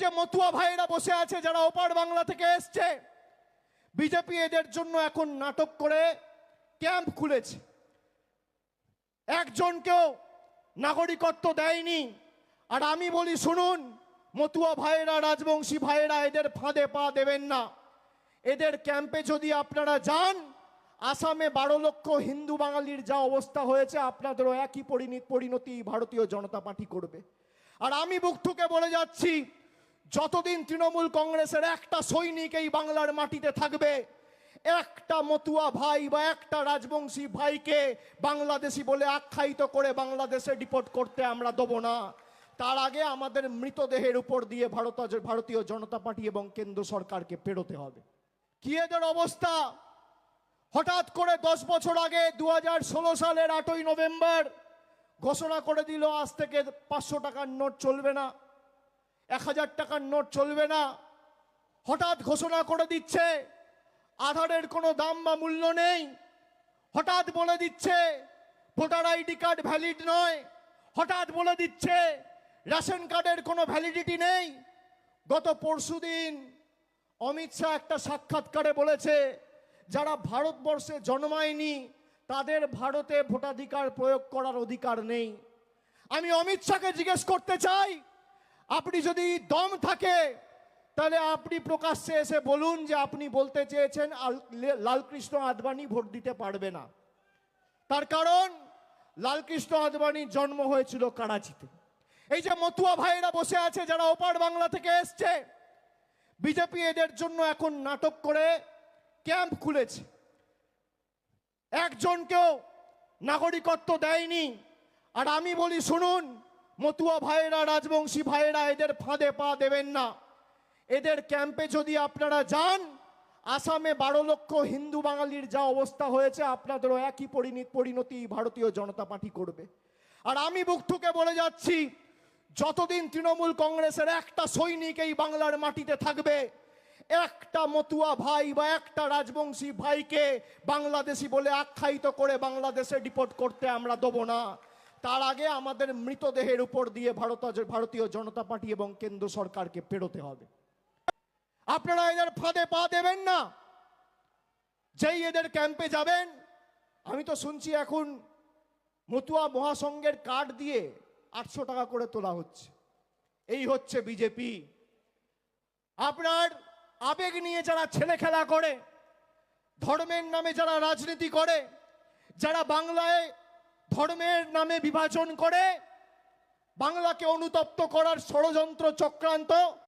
যে মতুয়া ভাইরা বসে আছে যারা ওপার বাংলা থেকে এসছে, বিজেপি এদের জন্য এখন নাটক করে ক্যাম্প খুলেছে। একজনকেও নাগরিকত্ব দেয়নি। আর আমি বলি, শুনুন, মতুয়া ভাইয়েরা, রাজবংশী ভাইয়েরা, এদের ফাঁদে পা দেবেন না। এদের ক্যাম্পে যদি আপনারা যান, আসামে বারো লক্ষ হিন্দু বাঙালির যা অবস্থা হয়েছে, আপনাদেরও একই পরিণতি ভারতীয় জনতা পার্টি করবে। আর আমি বুক ঠুকে বলে যাচ্ছি যতদিন তৃণমূল কংগ্রেসের একটা সৈনিক এই বাংলার মাটিতে থাকবে, একটা মতুয়া ভাই বা একটা রাজবংশী ভাইকে বাংলাদেশি বলে আখ্যায়িত করে বাংলাদেশে ডিপোর্ট করতে আমরা দেবো না। তার আগে আমাদের মৃতদেহের উপর দিয়ে ভারত ভারতীয় জনতা পার্টি এবং কেন্দ্র সরকারকে পেরোতে হবে। কি এদের অবস্থা? হঠাৎ করে দশ বছর আগে দু হাজার ষোলো সালের আটই নভেম্বর ঘোষণা করে দিল, আজ থেকে পাঁচশো টাকার নোট চলবে না। এক হাজার টাকার নোট চলবে না। হঠাৎ ঘোষণা করে দিচ্ছে, আধারের কোনো দাম বা মূল্য নেই। হঠাৎ বলে দিচ্ছে, ভোটার আইডি কার্ড ভ্যালিড নয়। হঠাৎ বলে দিচ্ছে, রেশন কার্ডের কোনো ভ্যালিডিটি নেই। গত পরশুদিন অমিত শাহ একটা সাক্ষাৎকারে বলেছে, যারা ভারতবর্ষে জন্মায়নি, তাদের ভারতে ভোটাধিকার প্রয়োগ করার অধিকার নেই। আমি অমিত শাহকে জিজ্ঞেস করতে চাই আপনি যদি দম থাকে, তাহলে আপনি প্রকাশ্যে এসে বলুন যে আপনি বলতে চেয়েছেন লালকৃষ্ণ আদবানি ভোট দিতে পারবে না। তার কারণ, লালকৃষ্ণ আদবানির জন্ম হয়েছিল করাচিতে। এই যে মতুয়া ভাইরা বসে আছে, যারা ওপার বাংলা থেকে এসছে, বিজেপি এদের জন্য এখন নাটক করে ক্যাম্প খুলেছে। একজনকেও নাগরিকত্ব দেয়নি। আর আমি বলি, শুনুন মতুয়া ভাইয়েরা, রাজবংশী ভাইয়েরা, এদের ফাঁদে পা দেবেন না। এদের ক্যাম্পে যদি আপনারা যান, আসামে বারো লক্ষ হিন্দু বাঙালির যা অবস্থা হয়েছে, আপনাদেরও একই পরিণতি ভারতীয় জনতা পার্টি করবে। আর আমি বুক ঠুকে বলে যাচ্ছি, যতদিন তৃণমূল কংগ্রেসের একটা সৈনিক এই বাংলার মাটিতে থাকবে, একটা মতুয়া ভাই বা একটা রাজবংশী ভাইকে বাংলাদেশি বলে আখ্যায়িত করে বাংলাদেশে ডিপোর্ট করতে আমরা দেবো না। তার আগে আমাদের মৃতদেহের উপর দিয়ে ভারত ভারতীয় জনতা পার্টি এবং কেন্দ্র সরকারকে পেরোতে হবে। আপনারা এদের ফাঁদে পা দেবেন না। যেই এদের ক্যাম্পে যাবেন, আমি তো শুনছি এখন মতুয়া মহাসংঘের কার্ড দিয়ে আটশো টাকা করে তোলা হচ্ছে। এই হচ্ছে বিজেপি। আপনার আবেগ নিয়ে যারা ছেলে খেলা করে, ধর্মের নামে যারা রাজনীতি করে, যারা বাংলায় ধর্মের নামে বিভাজন করে বাংলাকে অনুতপ্ত করার ষড়যন্ত্র চক্রান্ত